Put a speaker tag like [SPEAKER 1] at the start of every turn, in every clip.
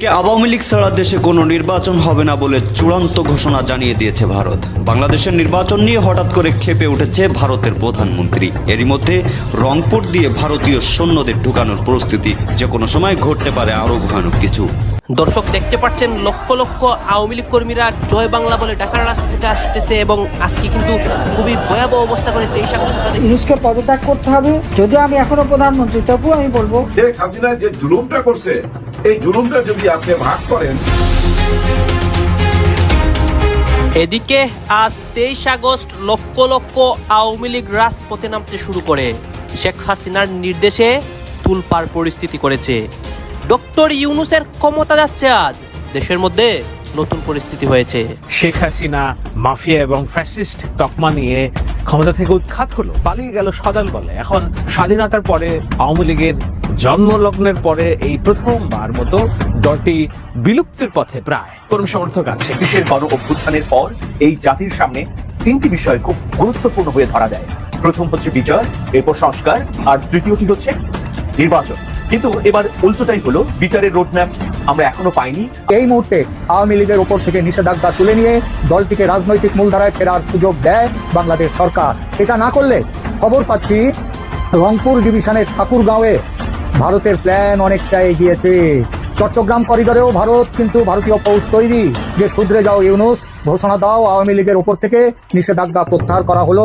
[SPEAKER 1] কে আওয়ামী লীগ ছাড়া দেশে কোনো নির্বাচন হবে না বলে চূড়ান্ত ঘোষণা জানিয়ে দিয়েছে ভারত। বাংলাদেশের নির্বাচন নিয়ে হঠাৎ করে ক্ষেপে উঠেছে ভারতের প্রধানমন্ত্রী। এরই মধ্যে রংপুর দিয়ে ভারতীয় সৈন্যদের ঢুকানোর প্রস্তুতি যে কোনো সময় ঘটতে পারে আরও ভয়ানক কিছু।
[SPEAKER 2] দর্শক দেখতে পাচ্ছেন লক্ষ লক্ষ আওয়ামী লীগ কর্মীরা জয় বাংলা বলে ঢাকার রাজপথে আসতেছে এবং আজকে কিন্তু খুবই ভয়াবহ অবস্থা করে তেইশ আগস্ট
[SPEAKER 3] ইউনুসকে পদত্যাগ করতে হবে। যদিও আমি এখনও প্রধানমন্ত্রী তবুও আমি বলব
[SPEAKER 4] শেখ হাসিনা যে জুলুমটা করছে এই জুলুমটা যদি আপনি ভাগ করেন
[SPEAKER 2] এদিকে আজ তেইশ আগস্ট লক্ষ লক্ষ আওয়ামী লীগ রাজপথে নামতে শুরু করে। শেখ হাসিনার নির্দেশে তুলপার পরিস্থিতি করেছে। ডক্টর ইউনুসের ক্ষমতা যাচ্ছে আজ। দেশের মধ্যে নতুন পরিস্থিতি হয়েছে।
[SPEAKER 5] শেখ হাসিনা মাফিয়া এবং ফ্যাসিস্ট তকমা নিয়ে ক্ষমতা থেকে উৎখাত হলো পালিয়ে গেল সদাল বলে। এখন স্বাধীনতার পরে আওয়ামী লীগের জন্মলগ্নের পরে এই প্রথমবার মতো দলটি বিলুপ্তির পথে প্রায়। কর্মী সমর্থক আছে।
[SPEAKER 6] দেশের গণ অভ্যুত্থানের পর এই জাতির সামনে তিনটি বিষয় খুব গুরুত্বপূর্ণ হয়ে ধরা দেয়। প্রথম হচ্ছে বিচার এরপর সংস্কার আর তৃতীয়টি হচ্ছে নির্বাচন। কিন্তু এবার উল্টোটাই হলো, বিচারের রোডম্যাপ আমরা এখনও পাইনি।
[SPEAKER 7] এই মুহূর্তে আওয়ামী লীগের ওপর থেকে নিষেধাজ্ঞা তুলে নিয়ে দলটিকে রাজনৈতিক মূলধারায় ফেরার সুযোগ দেয় বাংলাদেশ সরকার। এটা না করলে খবর পাচ্ছি রংপুর ডিভিশনের ঠাকুরগাঁওয়ে ভারতের প্ল্যান অনেকটা এগিয়েছে। চট্টগ্রাম করিডোরেও ভারত কিন্তু ভারতীয় ফৌজ তৈরি। যে শুধরে যাও ইউনুস, ঘোষণা দাও আওয়ামী লীগের ওপর থেকে নিষেধাজ্ঞা প্রত্যাহার করা হলো।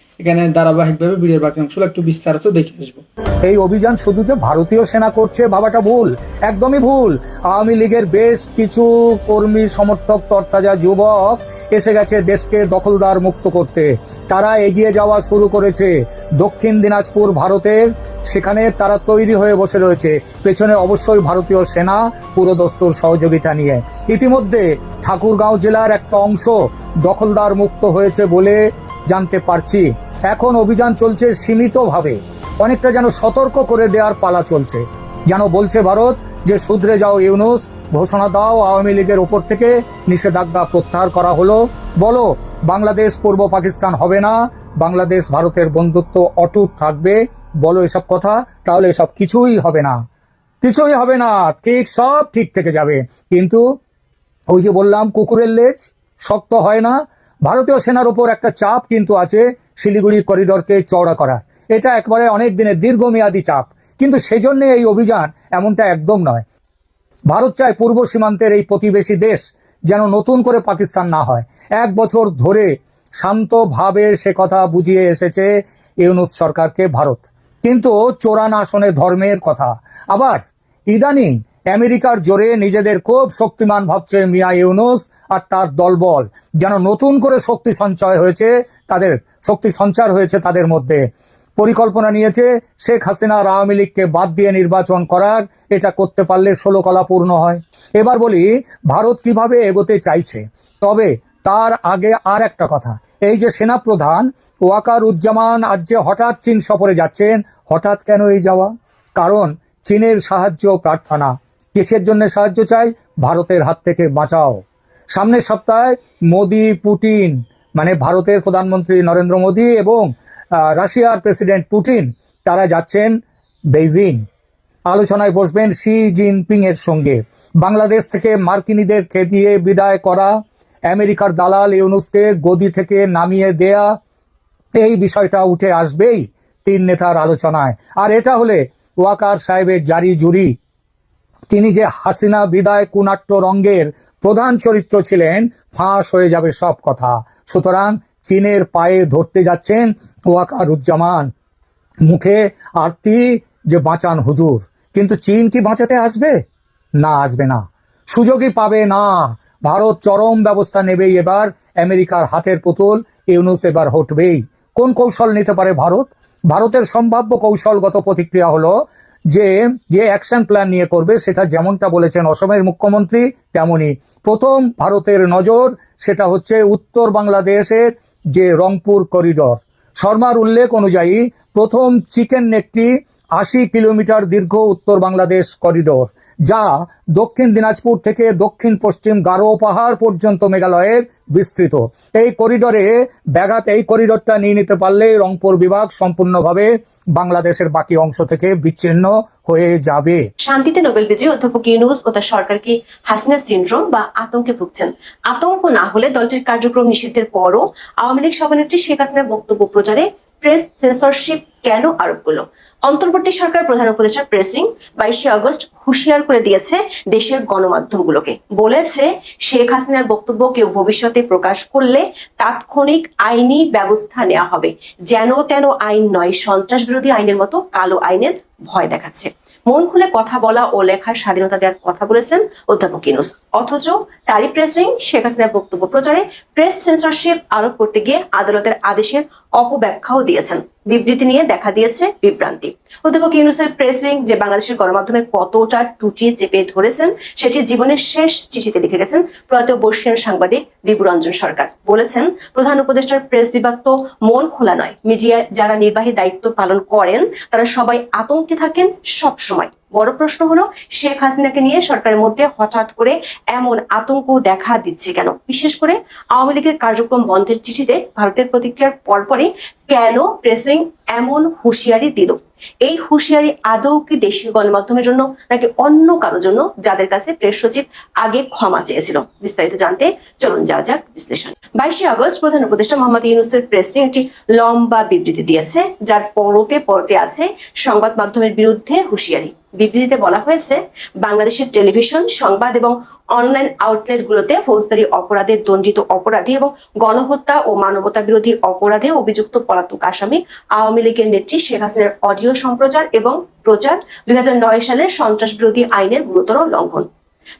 [SPEAKER 8] এখানে ধারাবাহিকভাবে ভিডিওর বাকি অংশগুলো একটু বিস্তারিত দেখে আসব।
[SPEAKER 7] এই অভিযান শুধু যে ভারতীয় সেনা করছে, ভাবাটা ভুল, একদমই ভুল। আওয়ামী লীগের বেশ কিছু কর্মী, সমর্থক, তরতাজা যুবক এসে গেছে দেশকে দখলদার মুক্ত করতে। তারা এগিয়ে যাওয়া শুরু করেছে। দক্ষিণ দিনাজপুর ভারতের সেখানে তারা তৈরি হয়ে বসে রয়েছে। পেছনে অবশ্যই ভারতীয় সেনা, পুরোদস্তুর সহযোগিতা নিয়ে। ইতিমধ্যে ঠাকুরগাঁও জেলার একটা অংশ দখলদার মুক্ত হয়েছে বলে জানতে পারছি। এখন অভিযান চলছে সীমিতভাবে। অনেকটা যেন সতর্ক করে দেওয়ার পালা চলছে। যেন বলছে ভারত যে শুধরে যাও ইউনুস, ঘোষণা দাও আওয়ামী লীগের ওপর থেকে নিষেধাজ্ঞা প্রত্যাহার করা হলো। বলো, বাংলাদেশ, পূর্ব পাকিস্তান হবে না? বাংলাদেশ, ভারতের বন্ধুত্ব অটুট থাকবে? বলো এসব কথা, তাহলে এসব কিছুই হবে না। কিছুই হবে না। ঠিক সব ঠিক থেকে যাবে। কিন্তু ওই যে বললাম, কুকুরের লেজ শক্ত হয় না। ভারতীয় সেনার উপর একটা চাপ কিন্তু আছে শিলিগুড়ি করিডোরকে চওড়া করা এটা একবারে অনেক দিনের দীর্ঘমেয়াদী চাপ। কিন্তু সেজন্য এই অভিযান এমনটা একদম নয়। ভারত চায় পূর্ব সীমান্তের এই প্রতিবেশী দেশ যেন নতুন করে পাকিস্তান না হয়। এক বছর ধরে শান্তভাবে সে কথা বুঝিয়ে এসেছে ইউনুস সরকারকে ভারত। কিন্তু চোরান আসনে ধর্মের কথা। আবার ইদানিং আমেরিকার জোরে নিজেদের খুব শক্তিমান ভাবছে মিয়া ইউনুস আর তার দলবল। যেন নতুন করে শক্তি সঞ্চয় হয়েছে তাদের, শক্তি সঞ্চার হয়েছে তাদের মধ্যে। পরিকল্পনা নিয়েছে শেখ হাসিনা আওয়ামী লীগকে বাদ দিয়ে নির্বাচন করার। এটা করতে পারলে ষোলো কলা পূর্ণ হয়। এবার বলি, ভারত কীভাবে এগোতে চাইছে? তবে তার আগে আর একটা কথা। এই যে সেনাপ্রধান ওয়াকার উজ্জামান আজ যে হঠাৎ চীন সফরে যাচ্ছেন, হঠাৎ কেন এই যাওয়া? কারণ চীনের সাহায্য প্রার্থনা। কিসের জন্য সাহায্য চাই? ভারতের হাত থেকে বাঁচাও। সামনের সপ্তাহে মোদি, পুটিন মানে ভারতের প্রধানমন্ত্রী নরেন্দ্র মোদী এবং রাশিয়ার প্রেসিডেন্ট পুটিন, তারা যাচ্ছেন বেইজিং। আলোচনায় বসবেন শি জিনপিং এর সঙ্গে। বাংলাদেশ থেকে মার্কিনীদের খেদিয়ে বিদায় করা, আমেরিকার দালাল ইউনুসকে গদি থেকে নামিয়ে দেয়া, এই বিষয়টা উঠে আসবেই তিন নেতার আলোচনায়। আর এটা হলে ওয়াকার সাহেবের জারি জুরি তিনি যে হাসিনা বিদায় কুনাট্য রঙ্গের প্রধান চরিত্র ছিলেন, ফাঁস হয়ে যাবে সব কথা। সুতরাং চীনের পায়ে ধরতে যাচ্ছেন ওয়াকারুজ্জামান। মুখে আরতি যে বাঁচান হুজুর। কিন্তু চীন কি বাঁচাতে আসবে? না আসবে না। সুযোগই পাবে না। ভারত চরম ব্যবস্থা নেবেই এবার। আমেরিকার হাতের পুতুল ইউনুস এবার হটবেই। কোন কৌশল নিতে পারে ভারত? ভারতের সম্ভাব্য কৌশলগত প্রতিক্রিয়া হলো যে যে অ্যাকশন প্ল্যান নিয়ে করবে, সেটা যেমনটা বলেছেন অসমের মুখ্যমন্ত্রী তেমনই প্রথম ভারতের নজর সেটা হচ্ছে উত্তর বাংলাদেশের যে রংপুর করিডর শর্মার উল্লেখ অনুযায়ী প্রথম চিকেন নেকটি আশি কিলোমিটার দীর্ঘ উত্তর বাংলাদেশ করিডোর, যা দক্ষিণ দিনাজপুর থেকে দক্ষিণ পশ্চিম গারো পাহাড় পর্যন্ত মেঘালয়ের বিস্তৃত। এই করিডোরে ব্যাঘাত, এই করিডোরটা নিয়ে নিতে পারলে রংপুর বিভাগ সম্পূর্ণভাবে বাংলাদেশের বাকি অংশ থেকে বিচ্ছিন্ন হয়ে যাবে।
[SPEAKER 9] শান্তিতে নোবেল বিজয়ী অধ্যাপক ইউনুস ও তার সরকার কি হাসিনা সিন্ড্রোম বা আতঙ্কে ভুগছেন? আতঙ্ক না হলে দলটির কার্যক্রম নিষিদ্ধের পরও আওয়ামী লীগ সভানেত্রী শেখ হাসিনার বক্তব্য প্রচারে প্রেস সেন্সরশিপ কেন আরোপ করল? অন্তর্বর্তী সরকার প্রধান উপদেষ্টা প্রেসিং বাইশে আগস্ট হুঁশিয়ার করে দিয়েছে দেশের গণমাধ্যমগুলোকে। বলেছে, শেখ হাসিনার বক্তব্য কেউ ভবিষ্যতে প্রকাশ করলে তাৎক্ষণিক আইনি ব্যবস্থা নেওয়া হবে। যেন তেন আইন নয় সন্ত্রাস বিরোধী আইনের মতো কালো আইনের ভয় দেখাচ্ছে। মন খুলে কথা বলা ও লেখার স্বাধীনতা দেওয়ার কথা বলেছেন অধ্যাপক ইনুস। অথচ তারই প্রেসিং শেখ হাসিনার বক্তব্য প্রচারে প্রেস সেন্সরশিপ আরোপ করতে গিয়ে আদালতের আদেশের অপব্যাখ্যাও দিয়েছেন। বিবৃতি নিয়ে দেখা দিয়েছে বিভ্রান্তি। অধ্যাপক ইউনুসের প্রেস উইং যে বাংলাদেশের গণমাধ্যমের কতটা টুটি চেপে ধরেছেন, সেটি জীবনের শেষ চিঠিতে লিখে গেছেন প্রয়াত বর্ষীয় সাংবাদিক বিভুরঞ্জন সরকার। বলেছেন, প্রধান উপদেষ্টার প্রেস বিভাগ তো মন খোলা নয়। মিডিয়ায় যারা নির্বাহী দায়িত্ব পালন করেন, তারা সবাই আতঙ্কে থাকেন সব সময় বড় প্রশ্ন হলো, শেখ হাসিনাকে নিয়ে সরকারের মধ্যে হঠাৎ করে এমন আতঙ্ক দেখা দিচ্ছে কেন? বিশেষ করে আওয়ামী লীগের কার্যক্রম বন্ধের চিঠিতে ভারতের প্রতিক্রিয়ার পরপরই কেন প্রেসিং এমন হুঁশিয়ারি দিল। এই হুঁশিয়ারি আদৌ কি দেশীয় গণমাধ্যমের জন্য নাকি অন্য কারও জন্য? যাদের কাছে প্রেস সচিব আগে ক্ষমা চেয়েছিল। বিস্তারিত জানতে চলুন যাওয়া যাক বিশ্লেষণ। বাইশে আগস্ট প্রধান উপদেষ্টা মোহাম্মদ ইউনুসের প্রেসিং একটি লম্বা বিবৃতি দিয়েছে, যার পরতে পরতে আছে সংবাদ মাধ্যমের বিরুদ্ধে হুঁশিয়ারি। বিবৃতিতে বলা হয়েছে, বাংলাদেশের টেলিভিশন, সংবাদ এবং অনলাইন আউটলেটগুলোতে ফৌজদারি অপরাধে দণ্ডিত অপরাধী এবং গণহত্যা ও মানবতা বিরোধী অপরাধে অভিযুক্ত পলাতক আসামি আওয়ামী লীগের নেত্রী শেখ হাসিনার অডিও সম্প্রচার এবং প্রচার দুই হাজার নয় সালের সন্ত্রাস বিরোধী আইনের গুরুতর লঙ্ঘন।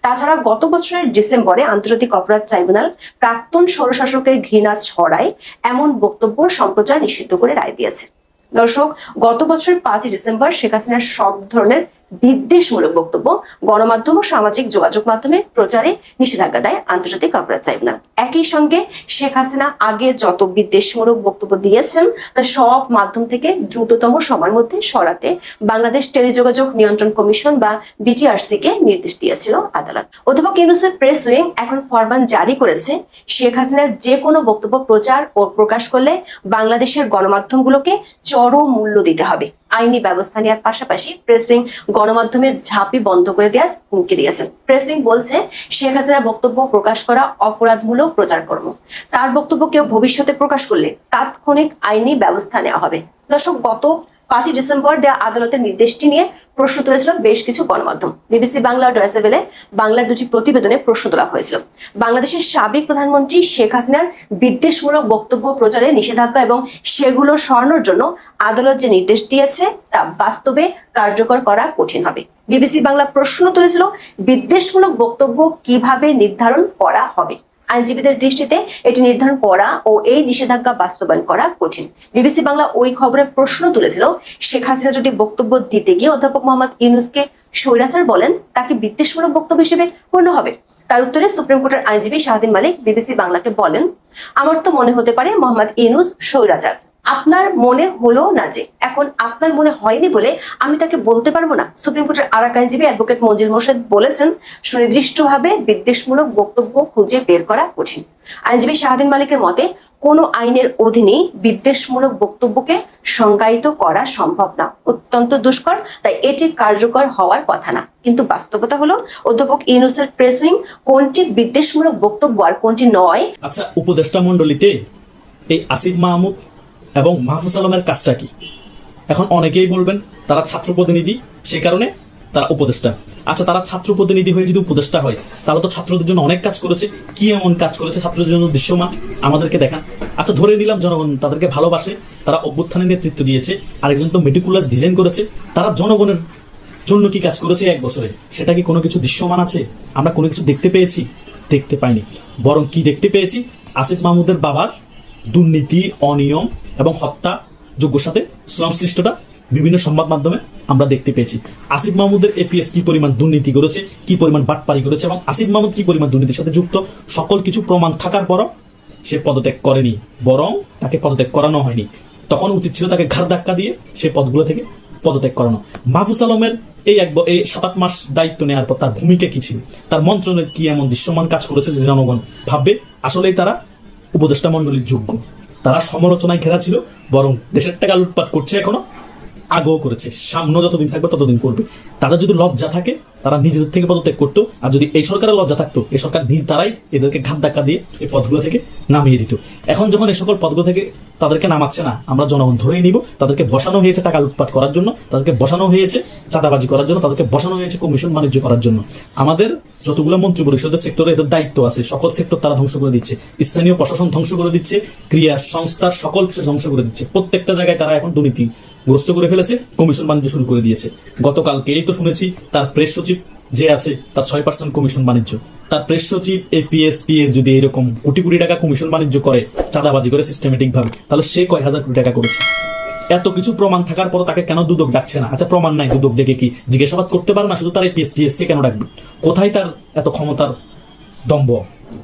[SPEAKER 9] তাছাড়া গত বছরের ডিসেম্বরে আন্তর্জাতিক অপরাধ ট্রাইব্যুনাল প্রাক্তন স্বরশাসকের ঘৃণা ছড়ায় এমন বক্তব্য সম্প্রচার নিষিদ্ধ করে রায় দিয়েছে। দর্শক, গত বছরের পাঁচই ডিসেম্বর শেখ হাসিনার সব ধরনের বিদ্বেষমূলক বক্তব্য গণমাধ্যম ও সামাজিক যোগাযোগ মাধ্যমে প্রচারে নিষেধাজ্ঞা দেয় আন্তর্জাতিক অপরাধ ট্রাইব্যুনাল। একই সঙ্গে শেখ হাসিনা আগে যত বিদ্বেষমূলক বক্তব্য দিয়েছেন, তা সব মাধ্যম থেকে দ্রুততম সময়ের মধ্যে সরাতে বাংলাদেশ টেলিযোগাযোগ নিয়ন্ত্রণ কমিশন বা বিটিআরসি কে নির্দেশ দিয়েছিল আদালত। অধ্যাপক ইউনুসের প্রেস উইং এখন ফরমান জারি করেছে। শেখ হাসিনার যে কোনো বক্তব্য প্রচার ও প্রকাশ করলে বাংলাদেশের গণমাধ্যমগুলোকে চরম মূল্য দিতে হবে। আইনি ব্যবস্থা নেওয়ার পাশাপাশি প্রেস উইং গণমাধ্যমের ঝাঁপি বন্ধ করে দেওয়ার হুমকি দিয়েছেন। প্রেস উইং বলছে, শেখ হাসিনার বক্তব্য প্রকাশ করা অপরাধমূলক প্রচার কর্ম তার বক্তব্য কেউ ভবিষ্যতে প্রকাশ করলে তাৎক্ষণিক আইনি ব্যবস্থা নেওয়া হবে। দর্শক, গত পাঁচই ডিসেম্বর দেওয়া আদালতের নির্দেশটি নিয়ে প্রশ্ন তুলেছিল বেশ কিছু গণমাধ্যম। বিবিসি বাংলা ও ডয়েসে ভেলে বাংলার দুটি প্রতিবেদনে প্রশ্ন তোলা হয়েছিল। বাংলাদেশের সাবেক প্রধানমন্ত্রী শেখ হাসিনার বিদ্বেষমূলক বক্তব্য প্রচারে নিষেধাজ্ঞা এবং সেগুলো সরানোর জন্য আদালত যে নির্দেশ দিয়েছে তা বাস্তবে কার্যকর করা কঠিন হবে। বিবিসি বাংলা প্রশ্ন তুলেছিল বিদ্বেষমূলক বক্তব্য কীভাবে নির্ধারণ করা হবে। আইনজীবীদের দৃষ্টিতে এটি নির্ধারণ করা ও এই নিষেধাজ্ঞা বাস্তবায়ন করা কঠিন। বিবিসি বাংলা ওই খবরে প্রশ্ন তুলেছিল, শেখ হাসিনা যদি বক্তব্য দিতে গিয়ে অধ্যাপক মোহাম্মদ ইউনুসকে স্বৈরাচার বলেন, তাকে বিদ্বেষমূলক বক্তব্য হিসেবে গণ্য হবে। তার উত্তরে সুপ্রিম কোর্টের আইনজীবী শাহদিন মালিক বিবিসি বাংলাকে বলেন, আমার তো মনে হতে পারে মোহাম্মদ ইউনুস স্বৈরাচার। আপনার মনে হলো না যে এখন আপনার মনে হয়নি বলে আমি তাকে বলতে পারব না? সুপ্রিম কোর্টের আর আইনজীবী অ্যাডভোকেট মঞ্জিল মোর্শেদ বলেছেন, সুনির্দিষ্টভাবে বিদ্বেষমূলক বক্তব্য খুঁজে বের করা কঠিন। আইনজীবী শাহদিন মালিকের মতে, কোনো আইনের অধীনে বিদ্বেষমূলক বক্তব্যকে সংজ্ঞায়িত করা সম্ভব না। অত্যন্ত দুষ্কর, তাই এটি কার্যকর হওয়ার কথা না। কিন্তু বাস্তবতা হলো, অধ্যাপক ইউনুসের প্রেস কোনটি বিদ্বেষমূলক বক্তব্য আর কোনটি নয়?
[SPEAKER 10] আচ্ছা উপদেষ্টা মন্ডলীতে এই আসিফ মাহমুদ এবং মাহফুজ আলমের কাজটা কি? এখন অনেকেই বলবেন, তারা ছাত্র প্রতিনিধি সে কারণে তারা উপদেষ্টা। আচ্ছা তারা ছাত্র প্রতিনিধি হয়ে যদি উপদেষ্টা হয়, তাহলে তো ছাত্রদের জন্য অনেক কাজ করেছে। কি এমন কাজ করেছে ছাত্রদের জন্য দৃশ্যমান? আমাদেরকে দেখান। আচ্ছা ধরে নিলাম জনগণ তাদেরকে ভালোবাসে, তারা অভ্যুত্থানের নেতৃত্ব দিয়েছে, আরেকজন তো মেটিকুলাস ডিজাইন করেছে। তারা জনগণের জন্য কি কাজ করেছে এক বছরে? সেটা কি কোনো কিছু দৃশ্যমান আছে? আমরা কোনো কিছু দেখতে পেয়েছি? দেখতে পাইনি। বরং কি দেখতে পেয়েছি? আসিফ মাহমুদের বাবার দুর্নীতি, অনিয়ম এবং হত্যা যোগ্যর সাথে সংশ্লিষ্টতা বিভিন্ন সংবাদ মাধ্যমে আমরা দেখতে পেয়েছি। আসিফ মাহমুদের এপিএস কি পরিমাণ দুর্নীতি করেছে, কি পরিমাণ বাটপারি করেছে এবং আসিফ মাহমুদ কি পরিমাণ দুর্নীতির সাথে যুক্ত, সকল কিছু প্রমাণ থাকার পরও সে পদত্যাগ করেনি, বরং তাকে পদত্যাগ করানো হয়নি। তখন উচিত ছিল তাকে ঘাড় ধাক্কা দিয়ে সে পদগুলো থেকে পদত্যাগ করানো। মাহফুজ আলমের এই এক এই সাত আট মাস দায়িত্ব নেওয়ার পর তার ভূমিকা কি ছিল? তার মন্ত্রণালয় কি এমন দৃশ্যমান কাজ করেছে যে জনগণ ভাববে। আসলেই তারা উপদেষ্টা মন্ডলীর যোগ্য। তারা সমালোচনায় ঘেরা ছিল, বরং দেশের টাকা লুটপাট করছে এখনও আগ্রহ করেছে। সামনে যতদিন থাকবে ততদিন করবে। তাদের যদি লজ্জা থাকে তারা নিজেদের থেকে পদত্যাগ করতো, আর যদি এই সরকারের লজ্জা থাকতো, এই সরকার নিজ তারাই এদেরকে ঘাত ধাক্কা দিয়ে এই পদগুলো থেকে নামিয়ে দিত। এখন যখন এই সকল পদগুলো থেকে তাদেরকে নামাচ্ছে না, আমরা জনগণ ধরেই নিব, তাদেরকে বসানো হয়েছে টাকা লুটপাট করার জন্য, তাদেরকে বসানো হয়েছে চাঁদাবাজি করার জন্য, তাদেরকে বসানো হয়েছে কমিশন বাণিজ্য করার জন্য। আমাদের যতগুলো মন্ত্রী পরিষদের সেক্টরে এদের দায়িত্ব আছে, সকল সেক্টর তারা ধ্বংস করে দিচ্ছে। স্থানীয় প্রশাসন ধ্বংস করে দিচ্ছে, ক্রিয়া সংস্থার সকল কিছু ধ্বংস করে দিচ্ছে। প্রত্যেকটা জায়গায় তারা এখন দুর্নীতি গ্রস্ত করে ফেলেছে, কমিশন বাণিজ্য শুরু করে দিয়েছে। গতকালকে এই তো শুনেছি, তার প্রেস সচিব যে আছে, তার ছয় পার্সেন্ট কমিশন বাণিজ্য। তার প্রেস সচিব এপিএস পিএস যদি এরকম কোটি কোটি টাকা কমিশন বাণিজ্য করে, চাঁদাবাজি করে সিস্টেমেটিক ভাবে তাহলে সে কয় হাজার কোটি টাকা করেছে? এত কিছু প্রমাণ থাকার পর তাকে কেন দুদক ডাকছে না? আচ্ছা প্রমাণ নাই দুদক ডেকে কি জিজ্ঞাসাবাদ করতে পারে না? শুধু তার এপিএস পিএস কে কেন ডাকবে কোথায় তার এত ক্ষমতার দম্ভ?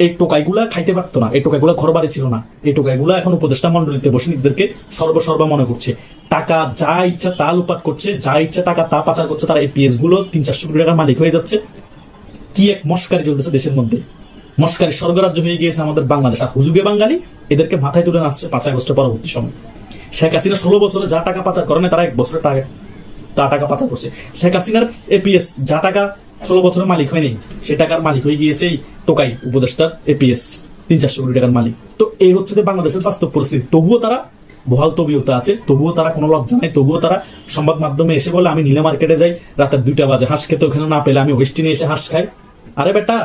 [SPEAKER 10] এই টোকাইগুলা খাইতে পারতো না, এই টোকাইগুলা ঘর বাড়ি ছিল না। এই টোকাইগুলা এখন উপদেষ্টা মন্ডলীতে বসে নিজেদেরকে সর্বসর্বা মনে করছে। টাকা যা ইচ্ছা তা লুপাট করছে, যা ইচ্ছা টাকা তা পাচার করছে, তারা এই পিএসগুলো তিন চারশো কোটি টাকার মালিক হয়ে যাচ্ছে। কি এক মস্কারি চলতেছে দেশের মধ্যে। মস্কারি স্বর্গরাজ্য হয়ে গিয়েছে আমাদের বাংলাদেশ। আর হুজুগে বাঙালি এদেরকে মাথায় তুলে নাচছে পাঁচ আগস্টের পরবর্তী সময়। শেখ হাসিনা ষোলো বছরে যা টাকা পাচার করে না, তারা এক বছরের টাকা তা টাকা পাচার করছে। শেখ হাসিনার এপিএস যা টাকা ষোলো বছরের মালিক হয়নি। সে টাকার মালিক হয়ে গিয়েছে টোকাই উপদেষ্টার এপিএস তিন চারশো কোটি টাকার মালিক। তো এই হচ্ছে যে বাংলাদেশের বাস্তব পরিস্থিতি। তবুও তারা বহাল তবিয়তা আছে, তবুও তারা কোনো লজ্জা নাই, তবুও তারা সংবাদ মাধ্যমে এসে বলে, আমি নীলা মার্কেটে যাই, রাতের দুইটা বাজে, হাঁস খেতে ওখানে না পেলে আমি ওয়েস্টিনে এসে হাঁস খাই। আরে বেটা,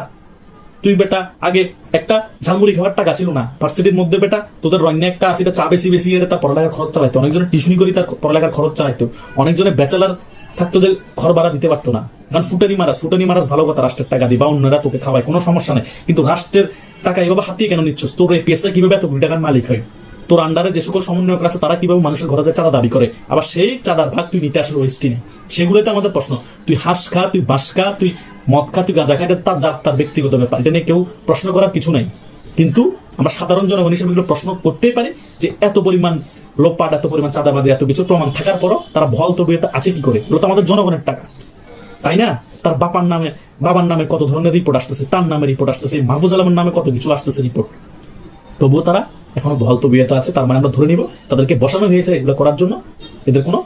[SPEAKER 10] তুই বেটা, আগে একটা ঝালমুড়ি খাওয়ার টাকা ছিল না। ভার্সিটির মধ্যে বেটা, তোদের রন্য একটা আছে চা বেশি বেশি এর তার পড়ালেখার খরচ চালাইতো। অনেকজনের টিউশনি করে তার পড়ালেখার খরচ চালাইতো। অনেকজনের ব্যাচেলার থাকতো যে ঘর ভাড়া দিতে পারতো না। কারণ ফুটানি মারাস ফুটানি মারাস ভালো কথা, রাষ্ট্রের টাকা দিবা, অন্যরা তোকে খাওয়ায়, কোনো সমস্যা নেই। কিন্তু রাষ্ট্রের টাকা এভাবে হাতিয়ে কেন নিচ্ছ তোর এই পেশা কীভাবে এত কোটি টাকার মালিক হয়? তোর আন্ডারে যে সকল সমন্বয়ক আছে, তারা কীভাবে মানুষের ঘরে যায় চাঁদা দাবি করে? আবার সেই চাঁদার ভাগ তুই নিতে আসলে ওয়েস্টিনে সেগুলোতে আমাদের প্রশ্ন। তুই হাঁস খা, তুই বাস খা, তুই মদ খা, তুই গাঁজা খা, এটা তার যার তার ব্যক্তিগত ব্যাপার। এটা নিয়ে কেউ প্রশ্ন করার কিছু নাই। কিন্তু আমরা সাধারণ জনগণ হিসেবে এগুলো প্রশ্ন করতেই পারি যে এত পরিমাণ লোপাট, এত পরিমাণ চাঁদাবাজি, এত কিছু প্রমাণ থাকার পরও তারা ভল তবিয়তা আছে কি করে? এগুলো তো আমাদের জনগণের টাকা। তাই না? তার বাবার নামে বাবার নামে কত ধরনের রিপোর্ট আসতেছে, তার নামে রিপোর্ট আসতেছে, মাহফুজ আলমের নামে কত কিছু আসতেছে রিপোর্ট তবুও তারা এখনও বহাল তবিয়তা আছে, তার মানে আমরা ধরে নিব, তাদেরকে বসানো হয়েছে এগুলো করার জন্য, এদের কোনো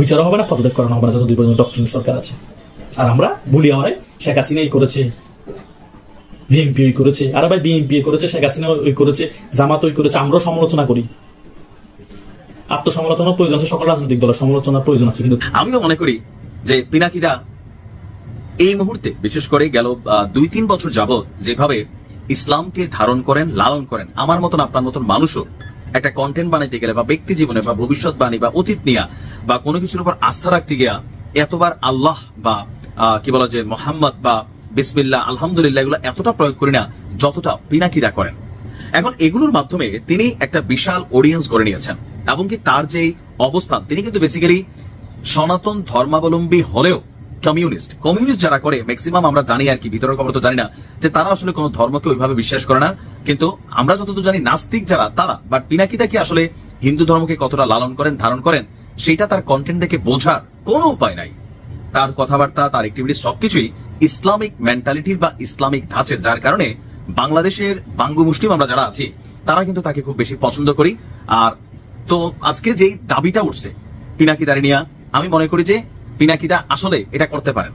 [SPEAKER 10] বিচার হবে না, পদত্যাগ করানো হবে না যতদিন পর্যন্ত ডক্টর সরকার আছে। আর আমরা বলি আমারে, শেখ হাসিনা এই করেছে বিএনপি ওই করেছে, আর ভাই বিএনপি করেছে, শেখ হাসিনা ওই করেছে জামাত ওই করেছে, আমরাও সমালোচনা করি। আত্মসমালোচনার প্রয়োজন আছে, সকল রাজনৈতিক দলের সমালোচনার প্রয়োজন আছে, কিন্তু
[SPEAKER 11] আমিও মনে করি যে পিনাকিদা এই মুহূর্তে, বিশেষ করে গেল দুই, তিন বছর যাবৎ যেভাবে ইসলামকে ধারণ করেন, লালন করেন, আমার মতন, আপনার মতন মানুষও একটা কন্টেন্ট বানাইতে গেলে বা ব্যক্তি জীবনে বা ভবিষ্যৎবাণী বা অতীত নিয়া বা কোনো কিছুর উপর আস্থা রাখতে গিয়া এতবার আল্লাহ বা কি বলা যে মোহাম্মদ বা বিসমিল্লাহ, আলহামদুলিল্লাহ এগুলো এতটা প্রয়োগ করি না যতটা পিনাকিদা করেন। এখন এগুলোর মাধ্যমে তিনি একটা বিশাল অডিয়েন্স গড়ে নিয়েছেন এবং কি তার যে অবস্থান, তিনি কিন্তু বেসিক্যালি সনাতন ধর্মাবলম্বী হলেও কমিউনিস্ট। কমিউনিস্ট যারা করে ম্যাক্সিমাম আমরা জানি আর কি, ভিতরের খবর তো জানি না, যে তারা আসলে কোনো ধর্মকে ওইভাবে বিশ্বাস করে না। কিন্তু আমরা যতদূর জানি, নাস্তিক যারা, তারা। বাট পিনাকিদা কি আসলে হিন্দু ধর্মকে কতটা লালন করেন, ধারণ করেন, সেটা তার কন্টেন্ট দেখে বোঝার কোনো উপায় নাই। তার কথাবার্তা, তার অ্যাক্টিভিটিস সবকিছুই ইসলামিক মেন্টালিটির বা ইসলামিক ধাঁচের, যার কারণে বাংলাদেশের বাঙ্গু মুসলিম আমরা যারা আছি, তারা কিন্তু তাকে খুব বেশি পছন্দ করি। আর তো আজকে যেই দাবিটা উঠছে পিনাকি দাঁড়িয়ে আমি মনে করি যে পিনাকিদা আসলে এটা করতে পারেন।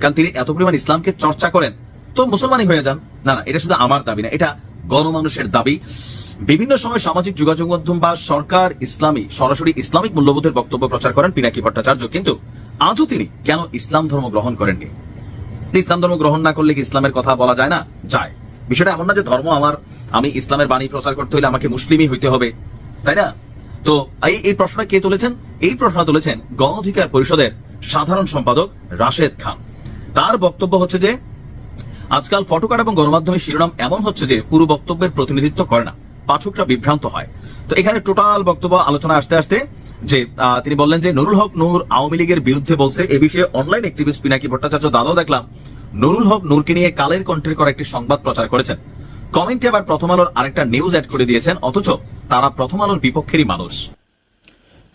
[SPEAKER 11] কারণ তিনি এত পরিমাণ ইসলামকে চর্চা করেন। তো মুসলমানই হয়ে যান। না না, এটা শুধু আমার দাবি না, এটা গণমানুষের দাবি। বিভিন্ন সময় সামাজিক যোগাযোগ মাধ্যম বা সরকার ইসলামী, সরাসরি ইসলামিক মূল্যবোধের বক্তব্য প্রচার করেন পিনাকি ভট্টাচার্য। কিন্তু আজও তিনি কেন ইসলাম ধর্ম গ্রহণ করেননি? ইসলাম ধর্ম গ্রহণ না করলে কি ইসলামের কথা বলা যায় না? যায়। বিষয়টা এমন না যে ধর্ম আমার, আমি ইসলামের বাণী প্রচার করতে হলে আমাকে মুসলিমই হইতে হবে। তাই না? তো এই এই প্রশ্নটা কে তুলেছেন? এই প্রশ্নটা তুলেছেন গণ অধিকার পরিষদের সাধারণ সম্পাদক রাশেদ খান। তার বক্তব্য হচ্ছে যে, আজকাল ফটোকার্ড এবং গণমাধ্যমের শিরোনাম এমন হচ্ছে যে, পুরো বক্তব্যের প্রতিনিধিত্ব করে না, পাঠকরা বিভ্রান্ত হয়। তো এখানে টোটাল বক্তব্য, আলোচনা আসতে আসতে যে তিনি বললেন যে, নুরুল হক নূর আওয়ামী লীগের বিরুদ্ধে বলছে, এ বিষয়ে অনলাইন অ্যাক্টিভিস্ট পিনাকি ভট্টাচার্য দাদাও দেখলাম, নুরুল হক নূরকে নিয়ে কালের কণ্ঠের করা একটি সংবাদ প্রচার করেছেন। কমেন্টে আবার প্রথম আলোর আরেকটা নিউজ অ্যাড করে দিয়েছেন, অথচ তারা প্রথম আলোর বিপক্ষেরই মানুষ।